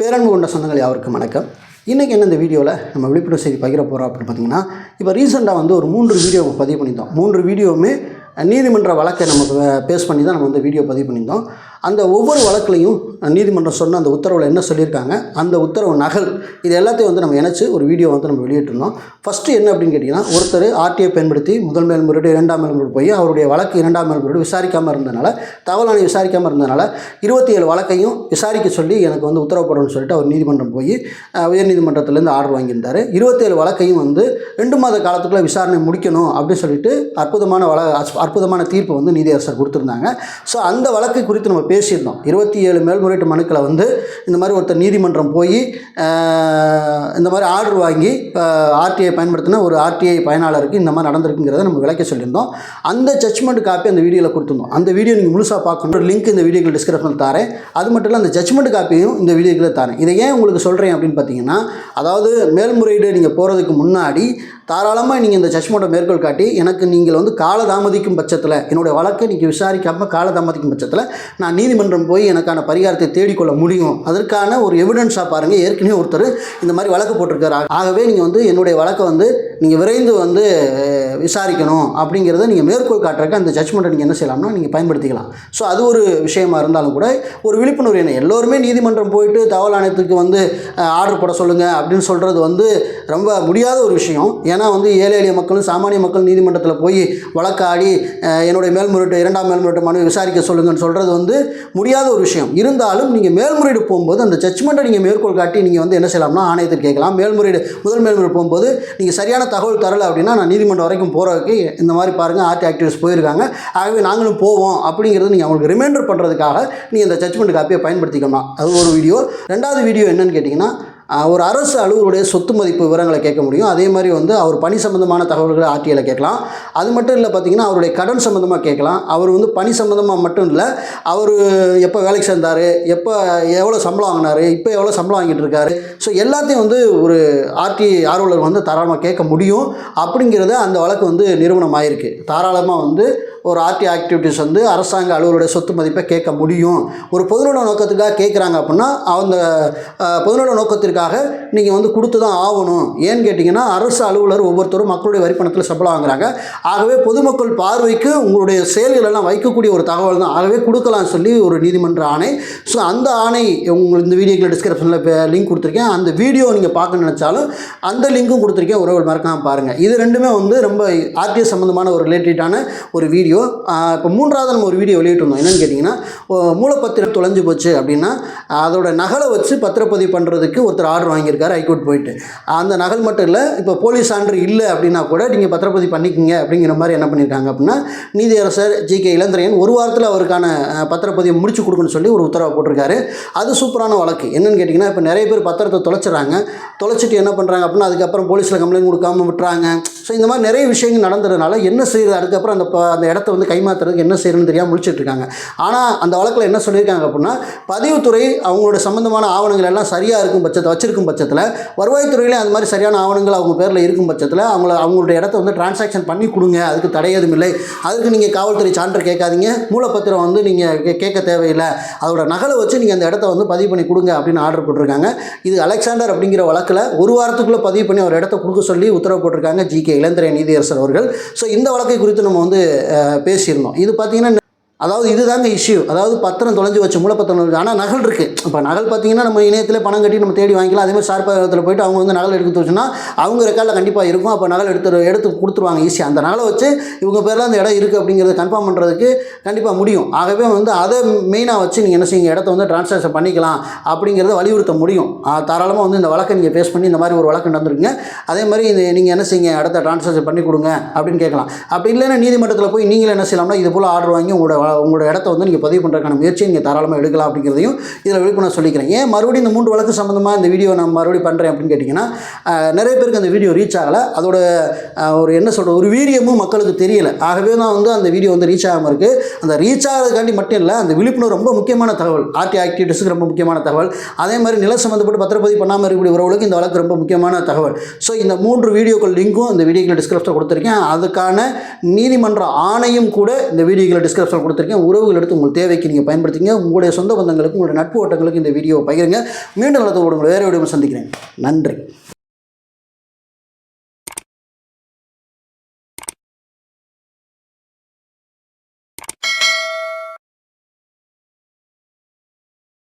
பேரன்பு கொண்ட சொந்தங்கள் யாருக்கும் வணக்கம். இன்றைக்கி என்ன இந்த வீடியோவில் நம்ம விழிப்புணர்வு செய்தி பகிர போகிறோம் அப்படின்னு பார்த்தீங்கன்னா இப்போ ரீசெண்டாக வந்து ஒரு மூன்று வீடியோ பதிவு பண்ணியிருந்தோம். மூன்று வீடியோவுமே நீதிமன்ற வழக்கை நம்ம பேஸ் பண்ணி தான் நம்ம வந்து வீடியோ பதிவு பண்ணியிருந்தோம். அந்த ஒவ்வொரு வழக்குலையும் நீதிமன்றம் சொன்ன அந்த உத்தரவில் என்ன சொல்லியிருக்காங்க அந்த உத்தரவு நகல் இது எல்லாத்தையும் வந்து நம்ம இணைச்சு ஒரு வீடியோ வந்து நம்ம வெளியிட்டிருந்தோம். ஃபஸ்ட்டு என்ன அப்படின்னு கேட்டிங்கன்னா ஒருத்தர் ஆர்டிஐ பயன்படுத்தி முதல் மேல்முறையீடு இரண்டாம் மேல்முறையீடு போய் அவருடைய வழக்கு இரண்டாம் மேல்முறையீடு விசாரிக்காமல் இருந்தனால தவறான விசாரிக்காமல் இருந்தனால இருபத்தி ஏழு வழக்கையும் விசாரிக்க சொல்லி எனக்கு வந்து உத்தரவுப்படணும்னு சொல்லிட்டு அவர் நீதிமன்றம் போய் உயர்நீதிமன்றத்துலேருந்து ஆர்டர் வாங்கியிருந்தார். இருபத்தேழு வழக்கையும் வந்து ரெண்டு மாத காலத்துக்குள்ளே விசாரணை முடிக்கணும் அப்படின்னு சொல்லிட்டு அற்புதமான வழ அற்புதமான தீர்ப்பு வந்து நீதியரசர் கொடுத்துருந்தாங்க. ஸோ அந்த வழக்கு குறித்து நம்ம பேசியிருந்தோம். இருபத்தி ஏழு மேல்முறையீட்டு மனுக்களை வந்து இந்த மாதிரி ஒருத்தர் நீதிமன்றம் போய் இந்த மாதிரி ஆர்டர் வாங்கி ஆர்டிஐ பயன்படுத்தின ஒரு ஆர்டிஐ பயனாளருக்கு இந்த மாதிரி நடந்திருக்குங்கிறத நம்ம விளக்க சொல்லியிருந்தோம். அந்த ஜட்ஜ்மெண்ட் காப்பி அந்த வீடியோவில் கொடுத்துருந்தோம். அந்த வீடியோ நீங்கள் முழுசாக பார்க்கணும். லிங்க் இந்த வீடியோக்கு டிஸ்கிரிப்ஷனில் தரேன். அது மட்டும் இல்லை அந்த ஜட்ஜ்மெண்ட் காப்பியும் இந்த வீடியோக்கில் தரேன். இதை ஏன் உங்களுக்கு சொல்கிறேன் அப்படின்னு பார்த்தீங்கன்னா அதாவது மேல்முறையீடு நீங்கள் போகிறதுக்கு முன்னாடி தாராளமாக நீங்கள் இந்த ஜட்ஜ்மெண்ட்டை மேற்கோள் காட்டி எனக்கு நீங்கள் வந்து காலதாமதிக்கும் பட்சத்தில் என்னுடைய வழக்கை நீங்கள் விசாரிக்காமல் காலதாமதிக்கும் பட்சத்தில் நான் நீதிமன்றம் போய் எனக்கான பரிகாரத்தை தேடிக்கொள்ள முடியும். அதற்கான ஒரு எவிடன்ஸாக பாருங்கள் ஏற்கனவே ஒருத்தர் இந்த மாதிரி வழக்கு போட்டிருக்காரு. ஆகவே நீங்கள் வந்து என்னுடைய வழக்கை வந்து நீங்கள் விரைந்து வந்து விசாரிக்கணும் அப்படிங்கிறத நீங்கள் மேற்கோள் காட்டுறக்க அந்த ஜட்மெண்ட்டை நீங்கள் என்ன செய்யலாம்னா நீங்கள் பயன்படுத்திக்கலாம். ஸோ அது ஒரு விஷயமா இருந்தாலும் கூட ஒரு விழிப்புணர்வு என்ன? எல்லோருமே நீதிமன்றம் போயிட்டு தகவல் ஆணையத்துக்கு வந்து ஆர்டர் போட சொல்லுங்கள் அப்படின்னு சொல்கிறது வந்து ரொம்ப முடியாத ஒரு விஷயம். ஏன்னா வந்து ஏழை எளிய மக்களும் சாமானிய மக்கள் நீதிமன்றத்தில் போய் வழக்காடி என்னுடைய மேல்முறையீட்டு இரண்டாம் மேல்முறையீட்டு மனு விசாரிக்க சொல்லுங்கன்னு சொல்கிறது வந்து முடியாத ஒரு விஷயம். இருந்தாலும் நீங்கள் மேல்முறையீடு போகும்போது அந்த ஜட்ஜ்மெண்ட்டை நீங்கள் மேற்கோள் காட்டி நீங்கள் வந்து என்ன செய்யலாம்னா ஆணையத்தில் கேட்கலாம். மேல்முறையீடு முதல் மேல்முறையீடு போகும்போது நீங்கள் சரியான தகவல் தரலை அப்படின்னா நான் நீதிமன்றம் வரைக்கும் போகிறதுக்கு இந்த மாதிரி பாருங்கள் ஆர்டி ஆக்டிவிஸ்ட் போயிருக்காங்க. ஆகவே நாங்களும் போவோம் அப்படிங்கிறது நீங்கள் அவங்களுக்கு ரிமைண்டர் பண்ணுறதுக்காக நீங்கள் இந்த ஜட்ஜ்மெண்ட் காப்பியை பயன்படுத்திக்கலாம் அது ஒரு வீடியோ ரெண்டாவது வீடியோ என்னன்னு கேட்டிங்கன்னா ஒரு அரசு அலுவலருடைய சொத்து மதிப்பு விவரங்களை கேட்க முடியும். அதே மாதிரி வந்து அவர் பணி சம்பந்தமான தகவல்களை ஆர்டிஐயில் கேட்கலாம். அது மட்டும் இல்லை பார்த்தீங்கன்னா அவருடைய கடன் சம்மந்தமாக கேட்கலாம். அவர் வந்து பணி சம்மந்தமாக மட்டும் இல்லை அவர் எப்போ வேலைக்கு சேர்ந்தார் எப்போ எவ்வளோ சம்பளம் வாங்கினார் இப்போ எவ்வளோ சம்பளம் வாங்கிட்டு இருக்காரு. ஸோ எல்லாத்தையும் வந்து ஒரு ஆர்டி ஆர்வலர் வந்து தாராளமாக கேட்க முடியும். அப்படிங்கிறத அந்த வழக்கு வந்து நிறுவனம் ஆயிருக்கு தாராளமாக வந்து ஒரு ஆர்டி ஆக்டிவிட்டிஸ் வந்து அரசாங்க அலுவலருடைய சொத்து மதிப்பை கேட்க முடியும். ஒரு பொதுநல நோக்கத்துக்காக கேட்குறாங்க அப்படின்னா அந்த பொதுநல நோக்கத்திற்காக நீங்கள் வந்து கொடுத்து தான் ஆகணும். ஏன்னு கேட்டிங்கன்னா அரசு அலுவலர் ஒவ்வொருத்தரும் மக்களுடைய வரிப்பணத்தில் சம்பளம் வாங்குறாங்க. ஆகவே பொதுமக்கள் பார்வைக்கு உங்களுடைய செயல்களெல்லாம் வைக்கக்கூடிய ஒரு தகவல் தான். ஆகவே கொடுக்கலாம் சொல்லி ஒரு நீதிமன்ற ஆணை. ஸோ அந்த ஆணை உங்களுக்கு இந்த வீடியோக்கில் டிஸ்கிரிப்ஷனில் லிங்க் கொடுத்துருக்கேன். அந்த வீடியோ நீங்கள் பார்க்க நினச்சாலும் அந்த லிங்க்கும் கொடுத்துருக்கேன். உறவுகள் மறக்காமல் பாருங்கள் இது ரெண்டுமே வந்து ரொம்ப ஆர்டிஎஸ் சம்மந்தமான ஒரு ரிலேட்டடான ஒரு வீடியோ. இப்போ மூன்றாவது நம்ம ஒரு வீடியோ வெளியிட்டிருந்தோம். என்னென்னு கேட்டிங்கன்னா மூலப்பத்திரம் தொலைஞ்சு போச்சு அப்படின்னா அதோட நகலை வச்சு பத்திரப்பதிவு பண்ணுறதுக்கு ஒருத்தர் ஆர்டர் வாங்கியிருக்காரு ஹைகோர்ட் போயிட்டு. அந்த நகல் மட்டும் இல்லை இப்போ போலீஸ் சான்று இல்லை அப்படின்னா கூட நீங்கள் பத்திரப்பதிவு பண்ணிக்கிங்க அப்படிங்கிற மாதிரி என்ன பண்ணியிருக்காங்க அப்படின்னா நீதியரசர் ஜி கே இளந்திரையன் ஒரு வாரத்தில் அவருக்கான அஹ், பத்திரப்பதிவு முடிச்சு கொடுக்கணும்னு சொல்லி ஒரு உத்தரவை போட்டிருக்காரு. அது சூப்பரான வழக்கு. என்னென்னு கேட்டிங்கன்னா இப்போ நிறைய பேர் பத்திரத்தை தொலைச்சிடுறாங்க தொலைச்சிட்டு என்ன பண்ணுறாங்க அப்படின்னா அதுக்கப்புறம் போலீஸில் கம்ப்ளைண்ட் கொடுக்காம விட்டுறாங்க. ஸோ இந்த மாதிரி நிறைய விஷயங்கள் நடந்ததுனால என்ன செய்யுது அதுக்கப்புறம் அந்த அந்த இடத்த வந்து கைமாத்துறதுக்கு என்ன செய்யணும்னு தெரியாமல் முடிச்சிட்டு இருக்காங்க ஆனால் அந்த வழக்கில் என்ன சொல்லியிருக்காங்க அப்படின்னா பதிவுத்துறை அவங்களோட சம்மந்தமான ஆவணங்கள் எல்லாம் சரியாக இருக்கும் பட்சத்தை வச்சிருக்கும் பட்சத்தில் வருவாய்த்துறையிலே அந்த மாதிரி சரியான ஆவணங்கள் அவங்க பேரில் இருக்கும் பட்சத்தில் அவங்கள அவங்களுடைய இடத்த வந்து டிரான்சாக்ஷன் பண்ணி கொடுங்க. அதுக்கு தடை எதுவும் இல்லை. அதுக்கு நீங்கள் காவல்துறை சான்று கேட்காதீங்க. மூலப்பத்திரம் வந்து நீங்கள் கேட்க தேவையில்லை. அதோட நகலை வச்சு நீங்கள் அந்த இடத்த வந்து பதிவு பண்ணி கொடுங்க அப்படின்னு ஆர்டர் போட்டிருக்காங்க இது அலெக்சாண்டர் அப்படிங்கிற வழக்கில் ஒரு வாரத்துக்குள்ளே பதிவு பண்ணி அவர் இடத்த கொடுக்க சொல்லி உத்தரவு போட்டிருக்காங்க ஜி கே இளந்திரை நீதியரசர் அவர்கள். ஸோ இந்த வழக்கை குறித்து நம்ம வந்து பேசியிருந்தோம். இது பார்த்தீங்கன்னா அதாவது இதுதாங்க இஷ்யூ அதாவது பத்திரம் தொலைஞ்சு வச்சு மூலப்பத்திரம் ஆனால் நகல் இருக்குது இப்போ நகல் பார்த்தீங்கன்னா நம்ம இணையத்தில் பணம் கட்டி நம்ம தேடி வாங்கிக்கலாம். அதேமாதிரி சார்பகத்தில் போயிட்டு அவங்க வந்து நகல் எடுத்து வச்சுன்னா அவங்க ரெக்கார்டில் கண்டிப்பாக இருக்கும். அப்போ நகல் எடுத்து எடுத்து கொடுத்துருவாங்க ஈஸியாக அந்த நகலை வச்சு இவங்க பேரில் அந்த இடம் இருக்குது அப்படிங்கிறத கன்ஃபார்ம் பண்ணுறதுக்கு கண்டிப்பாக முடியும். ஆகவே வந்து அதை மெயினாக வச்சு நீங்கள் என்ன செய்யுங்க இடத்த வந்து டிரான்சாக்ஷன் பண்ணிக்கலாம் அப்படிங்கிறத வலியுறுத்த முடியும். தாராளமாக வந்து இந்த வழக்கை நீங்கள் ஃபேஸ் பண்ணி இந்த மாதிரி ஒரு வழக்கு நடந்துருங்க அதே மாதிரி இந்த நீங்கள் என்ன செய்யுங்க இடத்த டிரான்சாக்ஷன் பண்ணி கொடுங்க அப்படின்னு கேட்கலாம். அப்படி இல்லைன்னா நீதிமன்றத்தில் போய் நீங்களே என்ன செய்யலாம்னா இது போல் ஆர்டர் வாங்கி உங்களோட உங்களோட இடத்த வந்து நீங்கள் பதிவு பண்ணுறதுக்கான முயற்சியை நீங்கள் தாராளமாக எடுக்கலாம் அப்படிங்கிறதையும் இதில் விழிப்புணர்வு சொல்லிக்கிறேன். ஏன் மறுபடியும் இந்த மூன்று வழக்கு சம்மந்தமாக இந்த வீடியோ நான் மறுபடியும் பண்ணுறேன் அப்படின்னு கேட்டிங்கன்னா நிறைய பேருக்கு அந்த வீடியோ ரீச் ஆகலை. அதோட ஒரு என்ன சொல்கிறது ஒரு வீரியமும் மக்களுக்கு தெரியலை. ஆகவே தான் வந்து அந்த வீடியோ வந்து ரீச் ஆகாமல் இருக்குது அந்த ரீச் ஆகிறதுக்காண்டி மட்டும் இல்லை அந்த விழிப்புணர்வு ரொம்ப முக்கியமான தகவல். ஆர்டி ஆக்டிவிட்டிஸுக்கு ரொம்ப முக்கியமான தகவல். அதே மாதிரி நில சம்மந்தப்பட்டு பத்திரப்பதிவு பண்ணாமல் இருக்கக்கூடிய உறவுகளுக்கு இந்த வழக்கு ரொம்ப முக்கியமான தகவல். ஸோ இந்த மூன்று வீடியோக்கள் லிங்க்கும் இந்த வீடியோக்கள் டிஸ்கிரிப்ஷனில் கொடுத்துருக்கேன். அதுக்கான நீதிமன்ற ஆணையும் கூட இந்த வீடியோக்களை டிஸ்கிரிப்ஷனில் கொடுத்துருக்கேன் உறவுகள் எடுத்து உங்கள் தேவைக்கு நீங்கள் பயன்படுத்திங்க உங்களுடைய சொந்த பந்தங்களுக்கு உங்களுடைய நட்பு வட்டங்களுக்கு இந்த வீடியோவை பகிருங்க. மீண்டும் நல்லது உங்களை வேறு வீடியோ சந்திக்கிறேன். நன்றி.